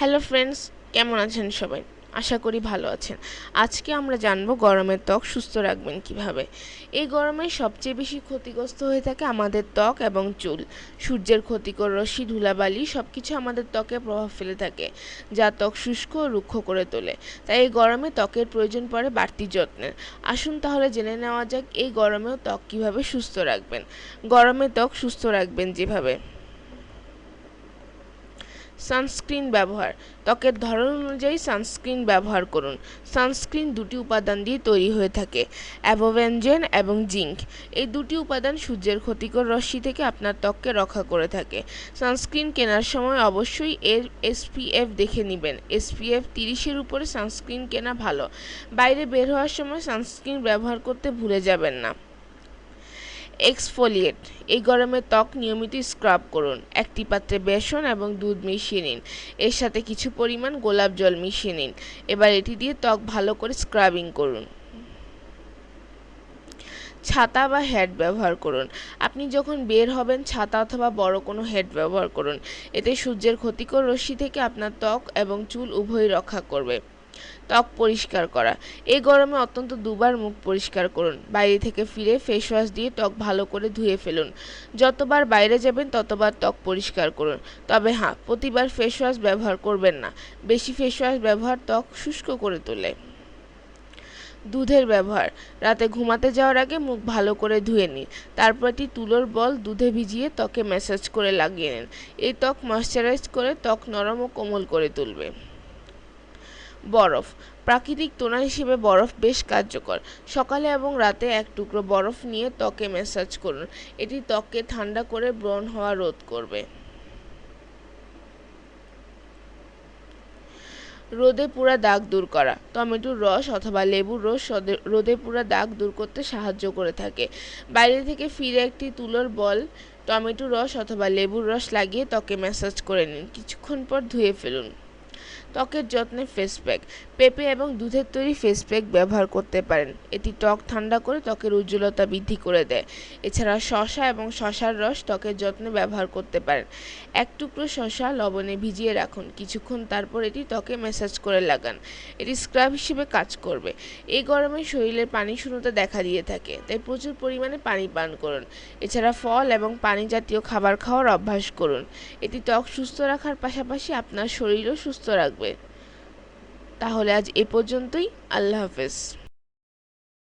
Hello friends কেমন আছেন সবাই? আশা করি ভালো আছেন। আজকে আমরা জানব গরমের ত্বক সুস্থ রাখবেন কীভাবে। এই গরমে সবচেয়ে বেশি ক্ষতিগ্রস্ত হয়ে থাকে আমাদের ত্বক এবং চুল। সূর্যের ক্ষতিকর রশ্মি, ধুলাবালি সব কিছু আমাদের ত্বকে প্রভাব ফেলে থাকে, যা ত্বক শুষ্ক ও রুক্ষ করে তোলে। তাই এই গরমে ত্বকের প্রয়োজন পড়ে বাড়তি যত্নের। আসুন তাহলে জেনে নেওয়া যাক এই গরমেও ত্বক কীভাবে সুস্থ রাখবেন। গরমে ত্বক সুস্থ রাখবেন যেভাবে। সানস্ক্রিন ব্যবহার। ত্বকের ধরন অনুযায়ী সানস্ক্রিন ব্যবহার করুন। সানস্ক্রিন দুটি উপাদান দিয়ে তৈরি হয়ে থাকে অ্যাভোভেনজেন এবং জিঙ্ক। এই দুটি উপাদান সূর্যের ক্ষতিকর রশ্মি থেকে আপনার ত্বককে রক্ষা করে থাকে। সানস্ক্রিন কেনার সময় অবশ্যই এর এসপিএফ দেখে নেবেন। এসপিএফ তিরিশের উপরে সানস্ক্রিন কেনা ভালো। বাইরে বের হওয়ার সময় সানস্ক্রিন ব্যবহার করতে ভুলে যাবেন না। এক্সফোলিয়েট এই গরমে ত্বক নিয়মিত স্ক্রাব করুন। একটি পাত্রে বেসন এবং দুধ মিশিয়ে নিন। এর সাথে কিছু পরিমাণ গোলাপ জল মিশিয়ে নিন। এবার এটি দিয়ে ত্বক ভালো করে স্ক্রাবিং করুন। ছাতা বা হেড ব্যবহার করুন। আপনি যখন বের হবেন, ছাতা অথবা বড় কোনো হেড ব্যবহার করুন। এতে সূর্যের ক্ষতিকর রশ্মি থেকে আপনার ত্বক এবং চুল উভয়ই রক্ষা করবে। ত্বক পরিষ্কার করা। এই গরমে অত্যন্ত দুবার মুখ পরিষ্কার করুন। বাইরে থেকে ফিরে ফেস ওয়াশ দিয়ে ত্বক ভালো করে ধুয়ে ফেলুন। যতবার বাইরে যাবেন, ততবার ত্বক পরিষ্কার করুন। তবে হ্যাঁ প্রতিবার ফেস ওয়াশ ব্যবহার করবেন না। বেশি ফেস ওয়াশ ব্যবহার ত্বক শুষ্ক করে তোলে। দুধের ব্যবহার। রাতে ঘুমাতে যাওয়ার আগে মুখ ভালো করে ধুয়ে নিন। তারপর একটি তুলোর বল দুধে ভিজিয়ে ত্বকে ম্যাসাজ করে লাগিয়ে নিন। এই ত্বক ময়শ্চারাইজ করে ত্বক নরম ও কোমল করে তুলবে। বরফ। প্রাকৃতিক তোনা হিসেবে বরফ বেশ কার্যকর। সকালে এবং রাতে এক টুকরো বরফ নিয়ে ত্বকে ম্যাসাজ করুন। এটি ত্বককে ঠান্ডা করে ব্রণ হওয়া রোধ করবে। রোদে পুরা দাগ দূর করা। টমেটোর রস অথবা লেবুর রস রোদে পুরা দাগ দূর করতে সাহায্য করে থাকে। বাইরে থেকে ফিরে একটি তুলোর বল টমেটোর রস অথবা লেবুর রস লাগিয়ে ত্বকে ম্যাসাজ করে নিন। কিছুক্ষণ পর ধুয়ে ফেলুন। ত্বকের যত্নে ফেস প্যাক পেঁপে এবং দুধের তৈরি ফেস প্যাক ব্যবহার করতে পারেন। এটি ত্বক ঠান্ডা করে ত্বকের উজ্জ্বলতা বৃদ্ধি করে দেয়। এছাড়া শশা এবং শশার রস ত্বকের যত্নে ব্যবহার করতে পারেন। এক টুকরো শশা লবণে ভিজিয়ে রাখুন। কিছুক্ষণ তারপর এটি ত্বকে ম্যাসাজ করে লাগান। এটি স্ক্রাব হিসেবে কাজ করবে। এই গরমে শরীরের পানি শূন্যতা দেখা দিয়ে থাকে, তাই প্রচুর পরিমাণে পানি পান করুন। এছাড়া ফল এবং পানি জাতীয় খাবার খাওয়ার অভ্যাস করুন। এটি ত্বক সুস্থ রাখার পাশাপাশি আপনার শরীরও সুস্থ রাখবে তাহলে আজ এ পর্যন্তই। আল্লাহ হাফেজ।